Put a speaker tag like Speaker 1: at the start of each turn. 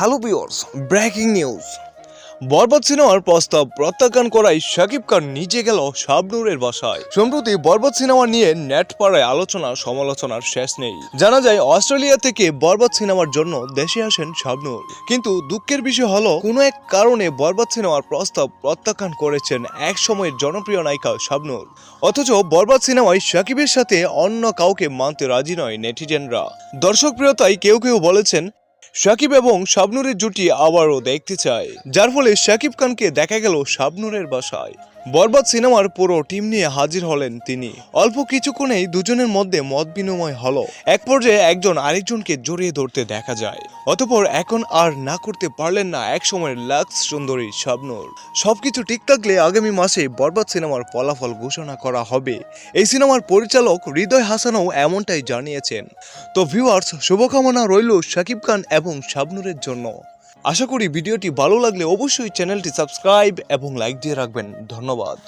Speaker 1: Hello বিয়র্স breaking news. Borbaad সিনেমার প্রস্তাব প্রত্যাখ্যান করায় শাকিব খান নিজে গেল শাবনুরের বাসায়। সম্প্রতি বরবাদ সিনেমা নিয়ে নেট পাড়ায় আলোচনা, সমালোচনার শেষ নেই। জানা যায়, অস্ট্রেলিয়া থেকে বরবাদ সিনেমার জন্য দেশে আসেন শাবনুর। কিন্তু দুঃখের বিষয় হলো, কোনো এক কারণে বরবাদ সিনেমার প্রস্তাব প্রত্যাখ্যান করেছেন এক সময়ের জনপ্রিয় নায়িকা শাবনুর। অথচ বরবাদ সিনেমায় শাকিবের সাথে অন্য কাউকে মানতে রাজি নয় নেটিজেনরা। দর্শক প্রিয়তায় কেউ কেউ বলেছেন শাকিব এবং শাবনুরের জুটি আবারও দেখতে চায়। যার ফলে শাকিব খানকে দেখা গেল শাবনুরের বাসায়। বরবাদ সিনেমার পুরো টিম নিয়ে হাজির হলেন তিনি। অল্প কিছুক্ষণেই দুজনের মধ্যে মত বিনিময় হলো। এক পর্যায়ে একজন আরেকজনকে জড়িয়ে ধরতে দেখা যায়। অতপর এখন আর না করতে পারলেন না এক সময়ের লাক্স সুন্দরী শাবনুর। সবকিছু ঠিক থাকলে আগামী মাসে বরবাদ সিনেমার ফলাফল ঘোষণা করা হবে। এই সিনেমার পরিচালক হৃদয় হাসানও এমনটাই জানিয়েছেন। তো ভিউয়ার্স শুভকামনা রইল শাকিব খান এবং শাবনুরের জন্য। আশা করি ভিডিওটি ভালো লাগলে অবশ্যই চ্যানেলটি সাবস্ক্রাইব এবং লাইক দিয়ে রাখবেন। ধন্যবাদ।